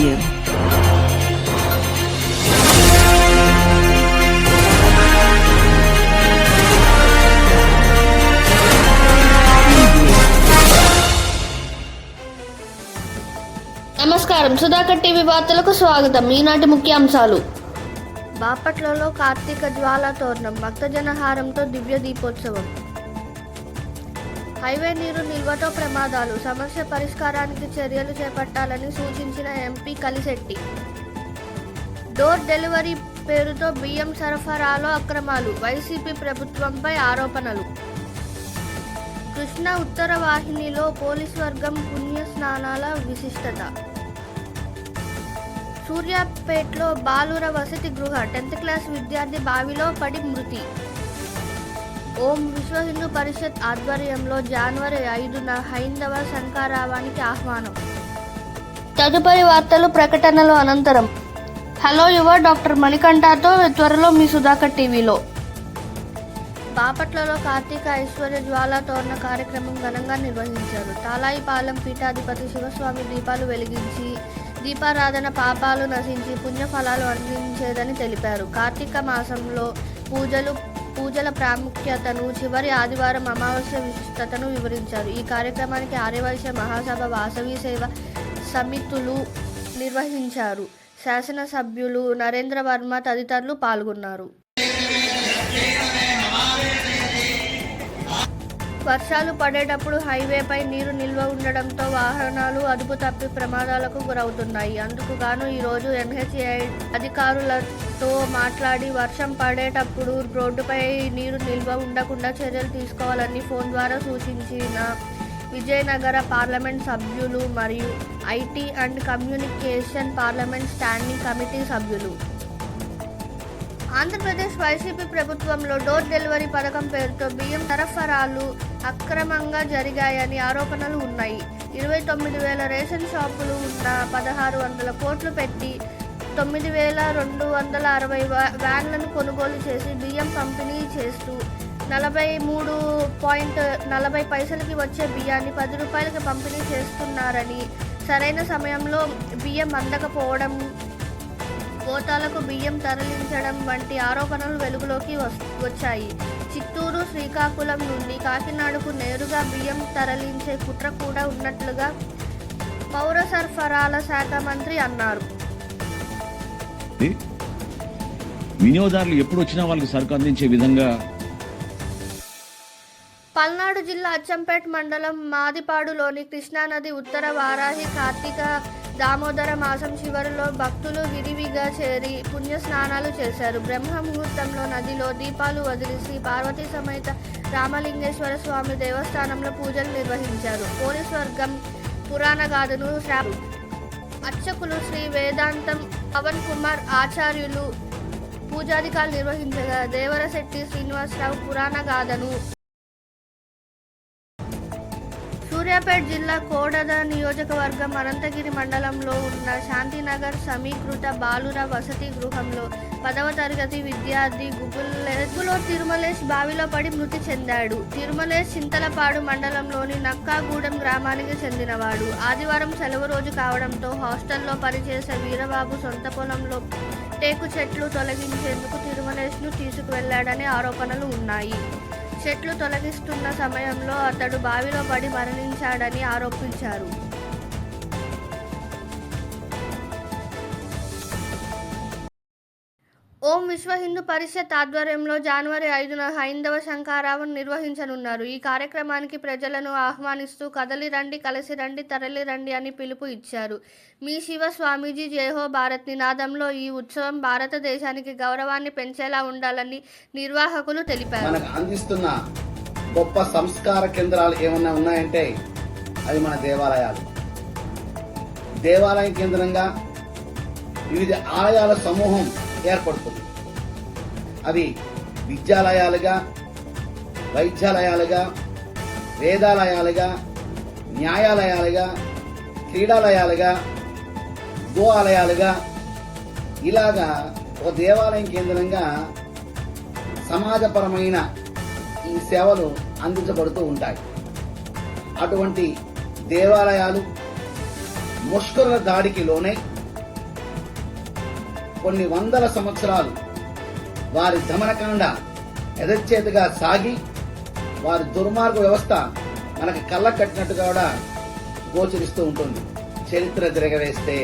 Media. నమస్కారం. Sudhakar TV వార్తలకు స్వాగతం. ఈనాటి ముఖ్యాంశాలు. బాపట్లలో కార్తీక జ్వాల తోరణం భక్తజన హారంతో దివ్య దీపోత్సవం. హైవే నీరు నిల్వతో ప్రమాదాలు. సమస్య పరిష్కారానికి చర్యలు చేపట్టాలని సూచించిన ఎంపీ కలిశెట్టి. డోర్ డెలివరీ పేరుతో బియ్యం సరఫరాలో అక్రమాలు. వైసీపీ ప్రభుత్వంపై ఆరోపణలు. కృష్ణా ఉత్తర వాహినిలో పోలీస్ వర్గం పుణ్య స్నానాల విశిష్టత. సూర్యాపేట్లో బాలుర వసతి గృహ. టెన్త్ క్లాస్ విద్యార్థి బావిలో పడి మృతి. ఓం విశ్వ హిందూ పరిషత్ ఆధ్వర్యంలో జనవరి ఐదున హైందవ శంకారావానికి ఆహ్వానం. తదుపరి వార్తలు ప్రకటనలు అనంతరం. హలో యువ డాక్టర్ మణికంఠతో త్వరలో మీ సుధాకర్ టీవీలో. బాపట్లలో కార్తీక ఐశ్వర్య జ్వాల తోరణ కార్యక్రమం ఘనంగా నిర్వహించారు. తాలాయిపాలెం పీఠాధిపతి శివస్వామి దీపాలు వెలిగించి దీపారాధన పాపాలు నశించి పుణ్యఫలాలు అందించేదని తెలిపారు. కార్తీక మాసంలో పూజలు పూజల ప్రాముఖ్యతను చివరి ఆదివారం అమావాస్య విశిష్టతను వివరించారు. ఈ కార్యక్రమానికి ఆర్యవైశ్య మహాసభ వాసవి సేవ సమితులు నిర్వహించారు. శాసనసభ్యులు నరేంద్ర వర్మ తదితరులు పాల్గొన్నారు. వర్షాలు పడేటప్పుడు హైవేపై నీరు నిల్వ ఉండడంతో వాహనాలు అదుపు తప్పి ప్రమాదాలకు గురవుతున్నాయి. అందుకు గాను ఈరోజు ఎన్హెచ్ఏ అధికారులతో మాట్లాడి వర్షం పడేటప్పుడు రోడ్డుపై నీరు నిల్వ ఉండకుండా చర్యలు తీసుకోవాలని ఫోన్ ద్వారా సూచించిన విజయనగర పార్లమెంట్ సభ్యులు మరియు IT and communication parliament standing committee సభ్యులు. ఆంధ్రప్రదేశ్ వైసీపీ ప్రభుత్వంలో డోర్ డెలివరీ పథకం పేరుతో బియ్యం సరఫరాలు అక్రమంగా జరిగాయని ఆరోపణలు ఉన్నాయి. ఇరవై తొమ్మిది వేల రేషన్ షాపులు ఉన్న పదహారు వందల కోట్లు పెట్టి తొమ్మిది వేల రెండు వందల అరవై వ్యాన్లను కొనుగోలు చేసి బియ్యం పంపిణీ చేస్తూ నలభై మూడు పాయింట్ నలభై పైసలకి వచ్చే బియ్యాన్ని పది రూపాయలకి పంపిణీ చేస్తున్నారని సరైన సమయంలో బియ్యం అందకపోవడం గోతాలకు బియ్యం తరలించడం వంటి ఆరోపణలు వెలుగులోకి వచ్చాయి చిత్తూరు శ్రీకాకుళం నుండి కాకినాడకు నేరుగా బియ్యం తరలించే కుట్ర కూడా ఉన్నట్లుగా పౌర సరఫరాల శాఖ మంత్రి అన్నారు. వినియోగదారులు ఎప్పుడు వచ్చినా వాళ్ళకి సరుకు అందించే విధంగా పల్నాడు జిల్లా అచ్చంపేట్ మండలం మాదిపాడులోని కృష్ణానది ఉత్తర వారాహి కార్తీక దామోదర మాసం చివరిలో భక్తులు విరివిగా చేరి పుణ్య స్నానాలు చేశారు. బ్రహ్మ ముహూర్తంలో నదిలో దీపాలు వదిలిసి పార్వతీ సమేత రామలింగేశ్వర స్వామి దేవస్థానంలో పూజలు నిర్వహించారు. పోలీస్ వర్గం పురాణ గాథను శ్రా- అర్చకులు శ్రీ వేదాంతం పవన్ కుమార్ ఆచార్యులు పూజాధికారులు నిర్వహించగా దేవరశెట్టి శ్రీనివాసరావు పురాణ గాథను సూర్యాపేట జిల్లా కోడద నియోజకవర్గం అనంతగిరి మండలంలో ఉన్న శాంతినగర్ సమీకృత బాలుర వసతి గృహంలో పదవ తరగతి విద్యార్థి గుబుల్లో తిరుమలేష్ బావిలో పడి మృతి చెందాడు. తిరుమలేష్ చింతలపాడు మండలంలోని నక్కాగూడెం గ్రామానికి చెందినవాడు. ఆదివారం సెలవు రోజు కావడంతో హాస్టల్లో పనిచేసే వీరబాబు సొంత పొలంలో టేకు చెట్లు తొలగించేందుకు తిరుమలేష్ను తీసుకువెళ్ళాడనే ఆరోపణలు ఉన్నాయి. చెట్లు తొలగిస్తున్న సమయంలో అతడు బావిలో పడి మరణించాడని ఆరోపించారు. ఓం విశ్వ హిందూ పరిషత్ ఆధ్వర్యంలో జనవరి ఐదున హైందవ శంకారావం నిర్వహించనున్నారు. ఈ కార్యక్రమానికి ప్రజలను ఆహ్వానిస్తూ కదలి రండి కలిసి రండి తరలి రండి అని పిలుపు ఇచ్చారు. మీ శివ స్వామీజీ జయహో భారత్ నినాదంలో ఈ ఉత్సవం భారతదేశానికి గౌరవాన్ని పెంచేలా ఉండాలని నిర్వాహకులు తెలిపారు. మనకు అందిస్తున్న గొప్ప సంస్కార కేంద్రాలు ఏమన్నా ఉన్నాయంటే అవి మన దేవాలయాలు. దేవాలయం కేంద్రంగా వివిధ ఆలయాల సమూహం ఏర్పడుతుంది. అవి విద్యాలయాలుగా వైద్యాలయాలుగా వేదాలయాలుగా న్యాయాలయాలుగా క్రీడాలయాలుగా గో ఆలయాలుగా ఇలాగా ఒక దేవాలయం కేంద్రంగా సమాజపరమైన ఈ సేవలు అందించబడుతూ ఉంటాయి. అటువంటి దేవాలయాలు ముష్కరుల దాడికి లోనై కొన్ని వందల సంవత్సరాలు వారి దమనకాండ ఎదచ్చేతగా సాగి వారి దుర్మార్గ వ్యవస్థ మనకి కళ్ళ కట్టినట్టుగా కూడా గోచరిస్తూ ఉంటుంది. చరిత్ర తిరగవేస్తే